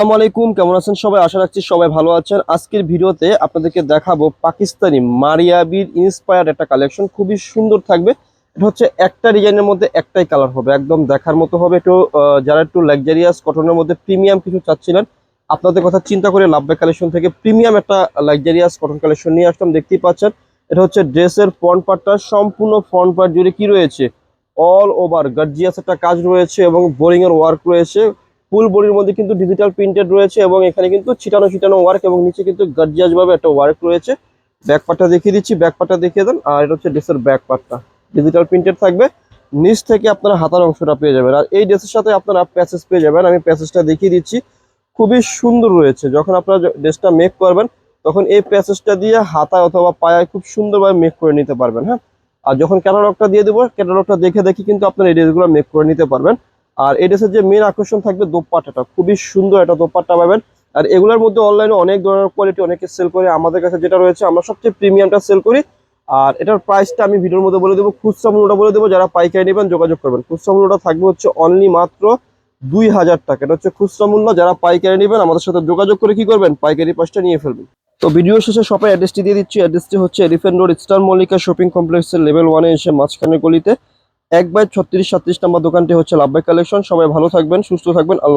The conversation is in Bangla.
আসসালামু আলাইকুম, কেমন আছেন সবাই? আশা রাখছি সবাই ভালো আছেন। আজকের ভিডিওতে আপনাদেরকে দেখাবো পাকিস্তানি মারিয়াবির ইন্সপায়ার্ড একটা কালেকশন খুবই সুন্দর থাকবে। এটা হচ্ছে একটা ডিজাইনের মধ্যে একটাই কালার হবে। একদম দেখার মতো হবে, একটু যারা একটু লাক্সারিয়াস কটনের মধ্যে প্রিমিয়াম কিছু চাচ্ছিলেন, আপনাদের কথা চিন্তা করে লাভবে কালেকশন থেকে প্রিমিয়াম একটা লাক্সারিয়াস কটন কালেকশন নিয়ে আসলাম। দেখতেই পাচ্ছেন, এটা হচ্ছে ড্রেসের ফ্রন্ট পার্টটা সম্পূর্ণ ফ্রন্ট পার্ট জুড়ে কি রয়েছে? অল ওভার গার্জিয়াস একটা কাজ রয়েছে এবং বোরিং এর ওয়ার্ক রয়েছে। ফুল বডির মধ্যে কিন্তু ডিজিটাল প্রিন্টেড রয়েছে এবং এখানে কিন্তু ছিটানো ছিটানো ওয়ার্ক এবং নিচে কিন্তু ভাবে একটা ওয়ার্ক রয়েছে। ব্যাক পার্টটা দেখিয়ে দিচ্ছি ব্যাক পার্টটা দেখিয়ে দেন, আর এটা হচ্ছে ড্রেসের ব্যাক পার্টটা ডিজিটাল প্রিন্টেড থাকবে, নিচ থেকে আপনারা হাতার অংশটা পেয়ে যাবেন। আর এই ড্রেসের সাথে আপনারা প্যাসেজ পেয়ে যাবেন, আমি প্যাসেজটা দেখিয়ে দিচ্ছি। খুবই সুন্দর রয়েছে, যখন আপনারা ড্রেসটা মেক করবেন, তখন এই প্যাসেজটা দিয়ে হাতায় অথবা পায়ায় খুব সুন্দরভাবে মেক করে নিতে পারবেন হ্যাঁ? আর যখন ক্যাটালগটা দিয়ে দেবো ক্যাটালগটা দেখে দেখে কিন্তু আপনারা এই ড্রেসগুলো মেক করে নিতে পারবেন। আর এই ড্রেসের যে মেন আকর্ষণ থাকবে দোপাট্টাটা, খুবই সুন্দর একটা দোপাট্টা পাবেন। আর এগুলোর মধ্যে অনলাইনে অনেক ধরনের কোয়ালিটি অনেকে সেল করে। আমাদের কাছে যেটা রয়েছে, আমরা সবচেয়ে প্রিমিয়ামটা সেল করি। আর এটার প্রাইসটা আমি ভিডিওর মধ্যে বলে দেবো, খুচরা মূল্যটা বলে দেবো। যারা পাইকারি নেবেন, যোগাযোগ করবেন। খুচরা মূল্যটা থাকবে হচ্ছে অনলি মাত্র দুই হাজার টাকা। এটা হচ্ছে খুচরা মূল্য। যারা পাইকারি নেবেন, আমাদের সাথে যোগাযোগ করে কি করবেন? পাইকারি পাঁচটা নিয়ে ফেলবেন। তো ভিডিও শেষে সবাই অ্যাড্রেসটি দিয়ে দিচ্ছি। অ্যাড্রেসটি হচ্ছে elephant road star Mallika shopping কমপ্লেক্সের লেভেল ওয়ানে এসে মাঝখানের গলিতে। এক বাই ছত্রিশ সাতত্রিশ নাম্বার দোকানটি হচ্ছে লাভবাই কালেকশন। সবাই ভালো থাকবেন, সুস্থ থাকবেন। আল্লাহ